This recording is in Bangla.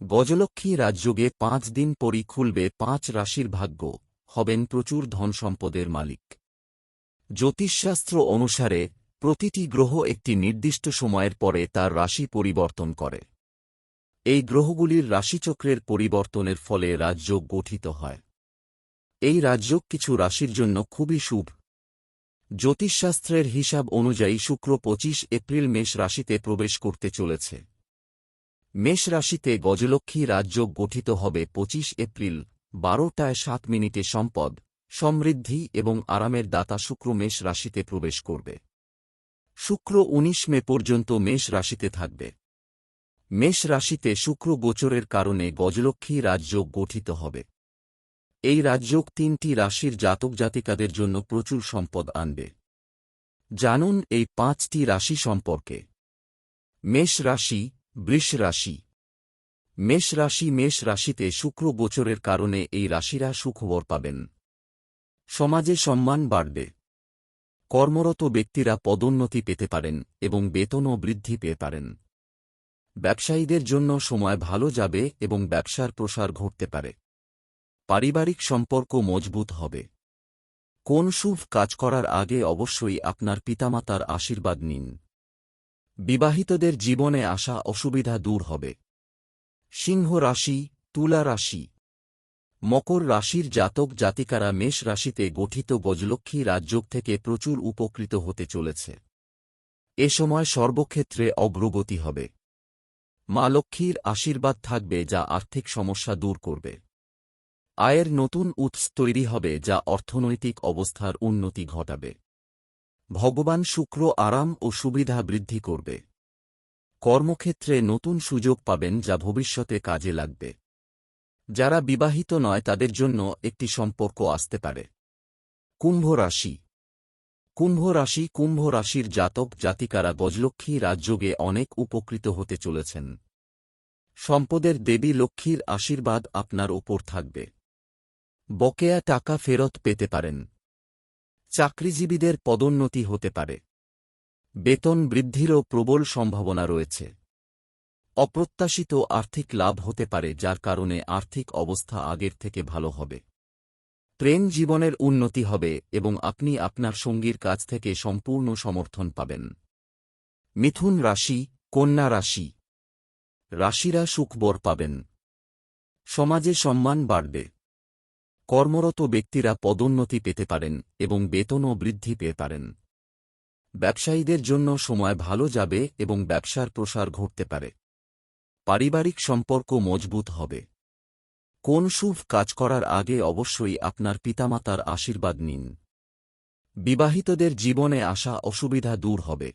গজলক্ষ্মী রাজযোগে পাঁচ দিন পরই খুলবে পাঁচ রাশির ভাগ্য, হবেন প্রচুর ধন সম্পদের মালিক। জ্যোতিষশাস্ত্র অনুসারে, প্রতিটি গ্রহ একটি নির্দিষ্ট সময়ের পরে তার রাশি পরিবর্তন করে। এই গ্রহগুলির রাশিচক্রের পরিবর্তনের ফলে রাজযোগ গঠিত হয়। এই রাজযোগ কিছু রাশির জন্য খুবই শুভ। জ্যোতিষশাস্ত্রের হিসাব অনুযায়ী শুক্র পঁচিশ এপ্রিল মেষ রাশিতে প্রবেশ করতে চলেছে। মেষ রাশিতে গজলক্ষ্মী রাজ্য গঠিত হবে পঁচিশ এপ্রিল, বারোটায় সাত মিনিটে সম্পদ, সমৃদ্ধি এবং আরামের দাতা শুক্র মেষ রাশিতে প্রবেশ করবে। শুক্র উনিশ মে পর্যন্ত মেষ রাশিতে থাকবে। মেষ রাশিতে শুক্র গোচরের কারণে গজলক্ষ্মী রাজযোগ গঠিত হবে। এই রাজযোগ তিনটি রাশির জাতক জাতিকাদের জন্য প্রচুর সম্পদ আনবে। জানুন এই পাঁচটি রাশি সম্পর্কে। মেষ রাশি বৃষ রাশি। মেষ রাশি, মেষ রাশিতে শুক্র গোচরের কারণে এই রাশিরা সুখবর পাবেন। সমাজে সম্মান বাড়বে। কর্মরত ব্যক্তিরা পদোন্নতি পেতে পারেন এবং বেতনও বৃদ্ধি পেয়ে পারেন। ব্যবসায়ীদের জন্য সময় ভালো যাবে এবং ব্যবসার প্রসার ঘটতে পারে। পারিবারিক সম্পর্ক মজবুত হবে। কোন শুভ কাজ করার আগে অবশ্যই আপনার পিতামাতার আশীর্বাদ নিন। বিবাহিতদের জীবনে আসা অসুবিধা দূর হবে। সিংহ রাশি, তুলা রাশি। মকর রাশির জাতক জাতিকারা মেষ রাশিতে গঠিত গজলক্ষ্মী রাজযোগ থেকে প্রচুর উপকৃত হতে চলেছে। এ সময় সর্বক্ষেত্রে অগ্রগতি হবে। মা লক্ষ্মীর আশীর্বাদ থাকবে যা আর্থিক সমস্যা দূর করবে। আয়ের নতুন উৎস তৈরি হবে যা অর্থনৈতিক অবস্থার উন্নতি ঘটাবে। ভগবান শুক্র আরাম ও সুবিধা বৃদ্ধি করবে। কর্মক্ষেত্রে নতুন সুযোগ পাবেন যা ভবিষ্যতে কাজে লাগবে। যারা বিবাহিত নয়, তাদের জন্য একটি সম্পর্ক আসতে পারে। কুম্ভ রাশি। কুম্ভ রাশি কুম্ভ রাশির জাতক জাতিকারা গজলক্ষ্মী রাজযোগে অনেক উপকৃত হতে চলেছেন। সম্পদের দেবী লক্ষ্মীর আশীর্বাদ আপনার ওপর থাকবে। বকেয়া টাকা ফেরত পেতে পারেন। চাকরিজীবীদের পদোন্নতি হতে পারে। বেতন বৃদ্ধিরও প্রবল সম্ভাবনা রয়েছে। অপ্রত্যাশিত আর্থিক লাভ হতে পারে, যার কারণে আর্থিক অবস্থা আগের থেকে ভালো হবে। প্রেম জীবনের উন্নতি হবে এবং আপনি আপনার সঙ্গীর কাছ থেকে সম্পূর্ণ সমর্থন পাবেন। মিথুন রাশি, কন্যা রাশি। রাশিরা সুখবর পাবেন। সমাজে সম্মান বাড়বে। কর্মরত ব্যক্তিরা পদোন্নতি পেতে পারেন এবং বেতনও বৃদ্ধি পেয়ে পারেন। ব্যবসায়ীদের জন্য সময় ভালো যাবে এবং ব্যবসার প্রসার ঘটতে পারে। পারিবারিক সম্পর্ক মজবুত হবে। কোন শুভ কাজ করার আগে অবশ্যই আপনার পিতামাতার আশীর্বাদ নিন। বিবাহিতদের জীবনে আসা অসুবিধা দূর হবে।